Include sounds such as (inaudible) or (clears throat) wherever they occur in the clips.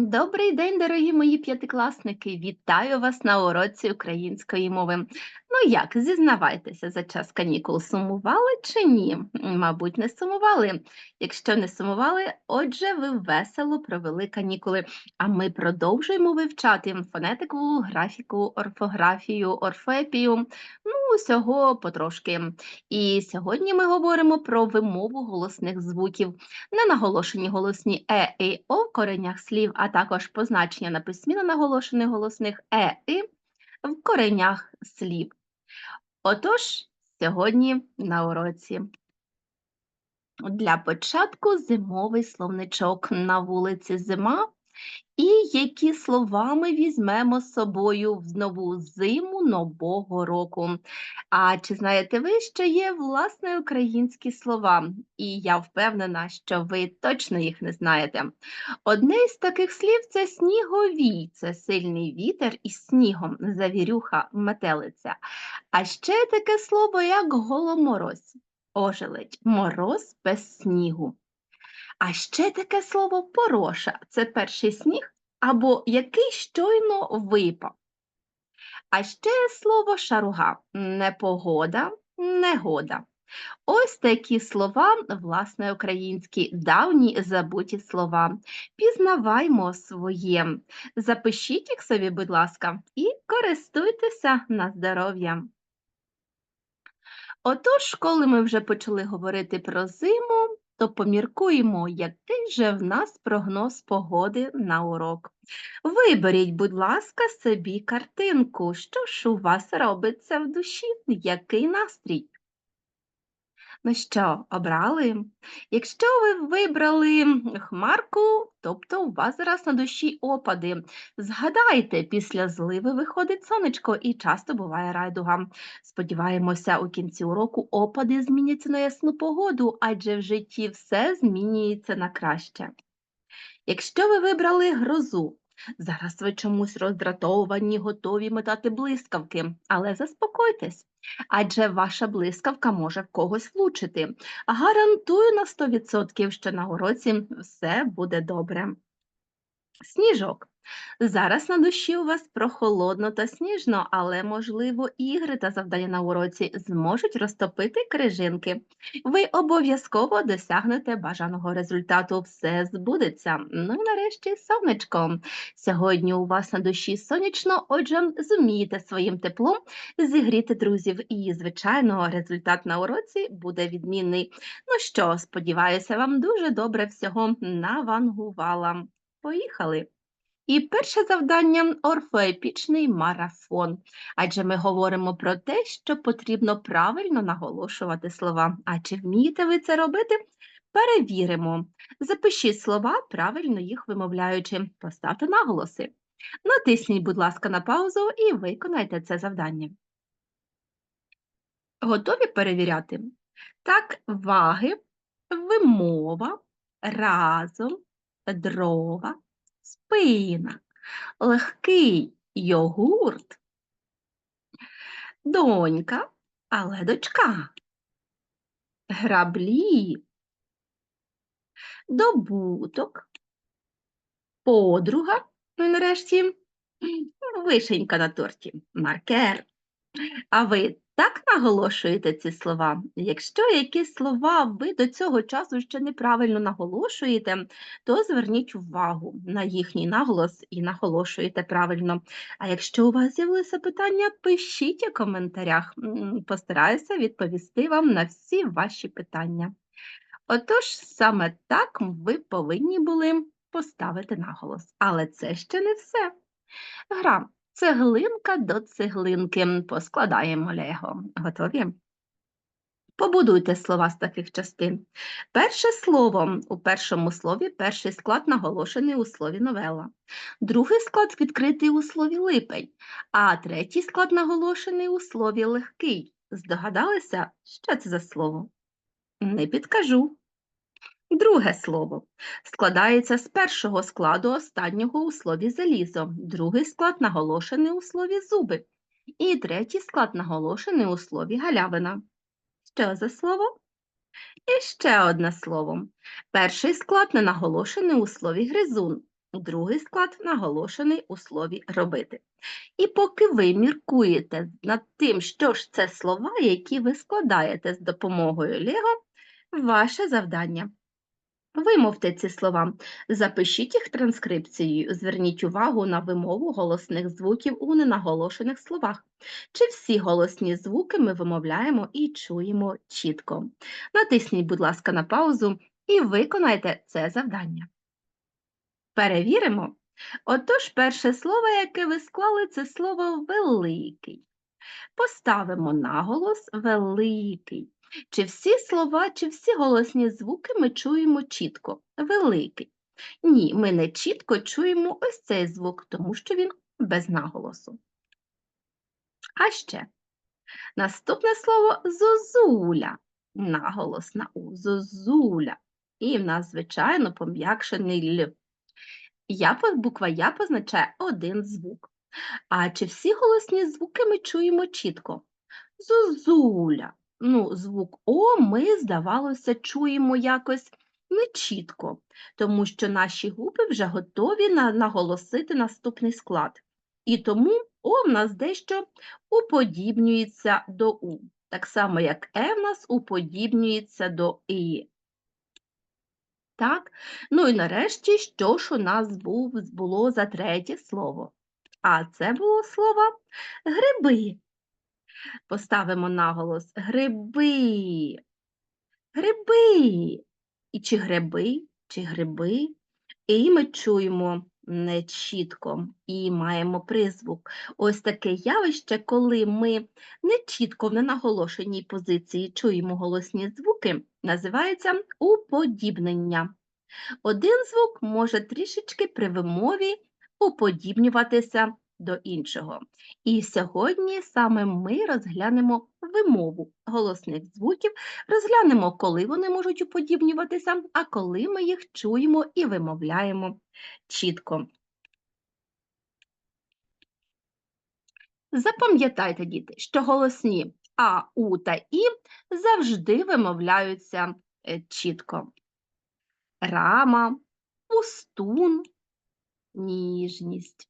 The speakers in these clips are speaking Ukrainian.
Добрий день, дорогі мої п'ятикласники! Вітаю вас на уроці української мови. Ну як, зізнавайтеся, за час канікул сумували чи ні? Мабуть, не сумували. Якщо не сумували, отже, ви весело провели канікули. А ми продовжуємо вивчати фонетику, графіку, орфографію, орфепію, ну, усього потрошки. І сьогодні ми говоримо про вимову голосних звуків, ненаголошені голосні е, і о в коренях слів, а також позначення на письмі наголошених голосних е, і в коренях слів. Отож, сьогодні на уроці. Для початку зимовий словничок на вулиці зима. І які слова ми візьмемо з собою в нову зиму нового року. А чи знаєте ви, що є власне українські слова? І я впевнена, що ви точно їх не знаєте. Одне із таких слів це сніговій, це сильний вітер із снігом, завірюха, метелиця. А ще таке слово, як голомороз, ожеледь, мороз без снігу. А ще таке слово пороша це перший сніг або який щойно випав. А ще слово шаруга непогода, негода. Ось такі слова, власне, українські, давні забуті слова. Пізнаваймо своє. Запишіть їх собі, будь ласка, і користуйтеся на здоров'я. Отож, коли ми вже почали говорити про зиму, то поміркуємо, який же в нас прогноз погоди на урок. Виберіть, будь ласка, собі картинку. Що ж у вас робиться в душі? Який настрій? Ну що, обрали? Якщо ви вибрали хмарку, тобто у вас зараз на душі опади. Згадайте, після зливи виходить сонечко і часто буває райдуга. Сподіваємося, у кінці уроку опади зміняться на ясну погоду, адже в житті все змінюється на краще. Якщо ви вибрали грозу, зараз ви чомусь роздратовані, готові метати блискавки, але заспокойтесь, адже ваша блискавка може в когось влучити. Гарантую на 100%, що на уроці все буде добре. Сніжок. Зараз на душі у вас прохолодно та сніжно, але, можливо, ігри та завдання на уроці зможуть розтопити крижинки. Ви обов'язково досягнете бажаного результату, все збудеться. Ну і нарешті сонечко. Сьогодні у вас на душі сонячно, отже, зумієте своїм теплом зігріти друзів. І, звичайно, результат на уроці буде відмінний. Ну що, сподіваюся, вам дуже добре всього навангувала. Поїхали! І перше завдання орфоепічний марафон. Адже ми говоримо про те, що потрібно правильно наголошувати слова. А чи вмієте ви це робити? Перевіримо. Запишіть слова, правильно їх вимовляючи, поставте наголоси. Натисніть, будь ласка, на паузу і виконайте це завдання. Готові перевіряти? Так, ваги, вимова, разом, дрова спина, легкий йогурт, донька, але дочка, граблі, добуток, подруга, і нарешті вишенька на торті, маркер. А ви так наголошуєте ці слова? Якщо якісь слова ви до цього часу ще неправильно наголошуєте, то зверніть увагу на їхній наголос і наголошуєте правильно. А якщо у вас з'явилися питання, пишіть у коментарях. Постараюся відповісти вам на всі ваші питання. Отож, саме так ви повинні були поставити наголос. Але це ще не все. Гра Цеглинка до цеглинки. Поскладаємо лего. Готові? Побудуйте слова з таких частин. Перше слово у першому слові перший склад наголошений у слові новела, другий склад відкритий у слові липень, а третій склад наголошений у слові легкий. Здогадалися, що це за слово? Не підкажу. Друге слово складається з першого складу останнього у слові залізо, другий склад наголошений у слові зуби, і третій склад наголошений у слові галявина. Що за слово? І ще одне слово. Перший склад не наголошений у слові гризун, Другий склад наголошений у слові робити. І поки ви міркуєте над тим, що ж це слова, які ви складаєте з допомогою Лего, ваше завдання. Вимовте ці слова, запишіть їх транскрипцією, зверніть увагу на вимову голосних звуків у ненаголошених словах. Чи всі голосні звуки ми вимовляємо і чуємо чітко. Натисніть, будь ласка, на паузу і виконайте це завдання. Перевіримо. Отож, перше слово, яке ви склали, це слово великий. Поставимо наголос великий. Чи всі слова, чи всі голосні звуки ми чуємо чітко? Великий. Ні, ми не чітко чуємо ось цей звук, тому що він без наголосу. А ще наступне слово зозуля. Наголос на у зозуля. І в нас, звичайно, пом'якшений л. Я, буква Я позначає один звук. А чи всі голосні звуки ми чуємо чітко? Зозуля. Ну, звук О ми, здавалося, чуємо якось нечітко, тому що наші губи вже готові на, наголосити наступний склад. І тому О в нас дещо уподібнюється до У. Так само, як Е в нас уподібнюється до І. Так? Ну і нарешті, що ж у нас був, було за третє слово? А це було слово гриби. Поставимо наголос гриби. Гриби. І чи гриби, чи гриби. І ми чуємо нечітко і маємо призвук. Ось таке явище, коли ми нечітко в ненаголошеній позиції чуємо голосні звуки, називається уподібнення. Один звук може трішечки при вимові уподібнюватися до іншого. І сьогодні саме ми розглянемо вимову голосних звуків, розглянемо, коли вони можуть уподібнюватися, а коли ми їх чуємо і вимовляємо чітко. Запам'ятайте, діти, що голосні А, У та І завжди вимовляються е, чітко. Рама, пустун, ніжність.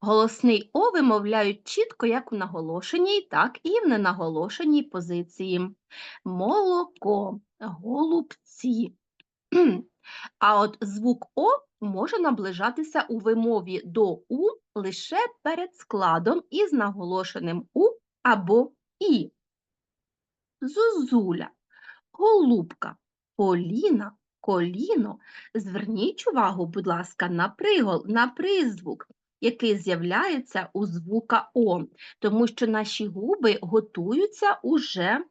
Голосний О вимовляють чітко як в наголошеній, так і в ненаголошеній позиції. Молоко, голубці. (clears throat) А от звук О може наближатися у вимові до У лише перед складом із наголошеним У або І. Зозуля, голубка, поліна, коліно. Зверніть увагу, будь ласка, на пригол, на призвук, який з'являється у звука О, тому що наші губи готуються уже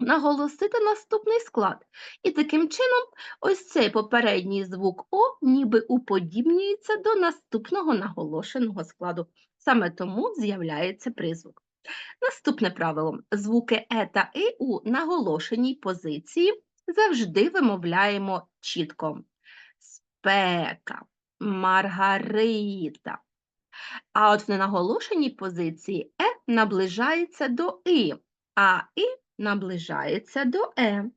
наголосити наступний склад. І таким чином, ось цей попередній звук О ніби уподібнюється до наступного наголошеного складу. Саме тому з'являється призвук. Наступне правило: звуки Е та И у наголошеній позиції завжди вимовляємо чітко. Спека, Маргарита. А от в ненаголошеній позиції Е наближається до И, а І наближається до Е.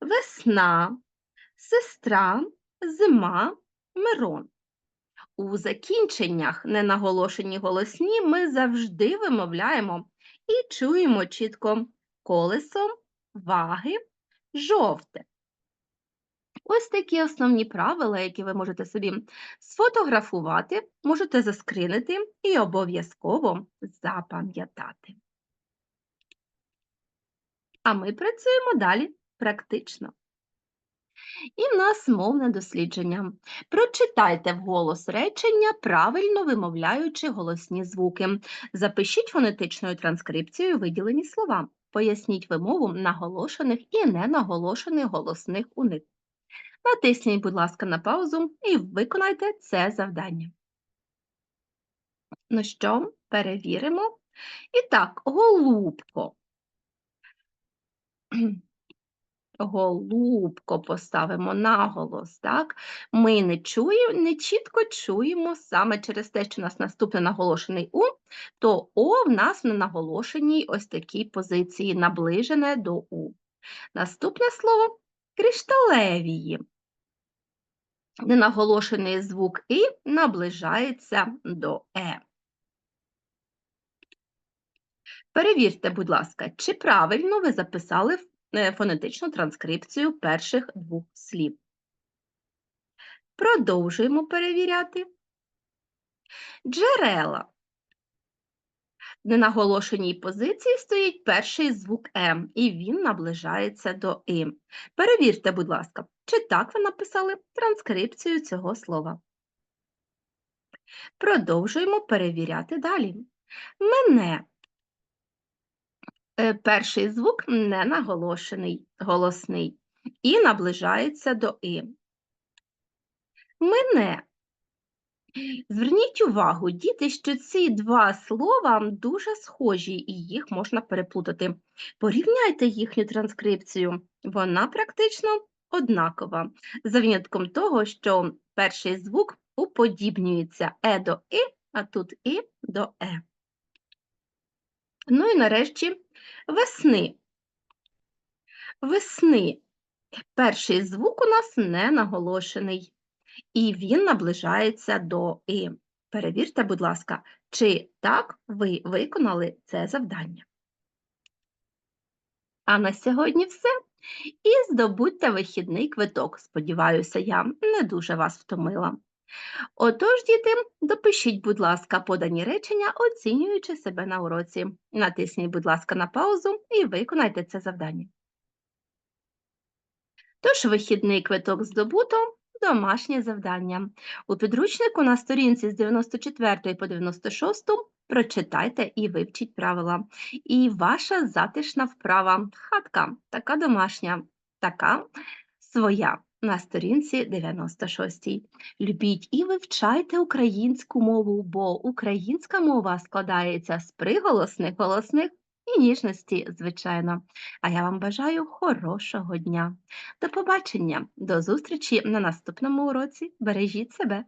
Весна, сестра, зима, Мирон. У закінченнях ненаголошені голосні ми завжди вимовляємо і чуємо чітко колесо, ваги, жовте. Ось такі основні правила, які ви можете собі сфотографувати, можете заскринити і обов'язково запам'ятати. А ми працюємо далі практично. І в нас мовне дослідження. Прочитайте вголос речення, правильно вимовляючи голосні звуки. Запишіть фонетичною транскрипцією виділені слова. Поясніть вимову наголошених і ненаголошених голосних у них. Натисніть, будь ласка, на паузу і виконайте це завдання. Ну що, перевіримо. І так, голубко. Голубко поставимо наголос, так? Ми не чуємо, не чітко чуємо саме через те, що у нас наступний наголошений У, то О в нас на наголошеній ось такій позиції, наближене до У. Наступне слово кришталевії. Ненаголошений звук І наближається до Е. Перевірте, будь ласка, чи правильно ви записали е, фонетичну транскрипцію перших двох слів. Продовжуємо перевіряти. Джерела. Ненаголошеній позиції стоїть перший звук М, і він наближається до І. Перевірте, будь ласка, чи так ви написали транскрипцію цього слова. Продовжуємо перевіряти далі. Мене. Е, Перший звук не наголошений, голосний, і наближається до І. Мене. Зверніть увагу, діти, що ці два слова дуже схожі і їх можна переплутати. Порівняйте їхню транскрипцію. Вона практично однакова, за винятком того, що перший звук уподібнюється е до і, а тут і до е. Ну і нарешті весни. Весни. Перший звук у нас не наголошений, і він наближається до І. Перевірте, будь ласка, чи так ви виконали це завдання. А на сьогодні все. І здобудьте вихідний квиток. Сподіваюся, я не дуже вас втомила. Отож, діти, допишіть, будь ласка, подані речення, оцінюючи себе на уроці. Натисніть, будь ласка, на паузу і виконайте це завдання. Тож вихідний квиток здобуто, домашнє завдання. У підручнику на сторінці з 94 по 96 прочитайте і вивчіть правила. І ваша затишна вправа хатка, така домашня, така своя на сторінці 96. Любіть і вивчайте українську мову, бо українська мова складається з приголосних, голосних і ніжності, звичайно. А я вам бажаю хорошого дня. До побачення, до зустрічі на наступному уроці. Бережіть себе!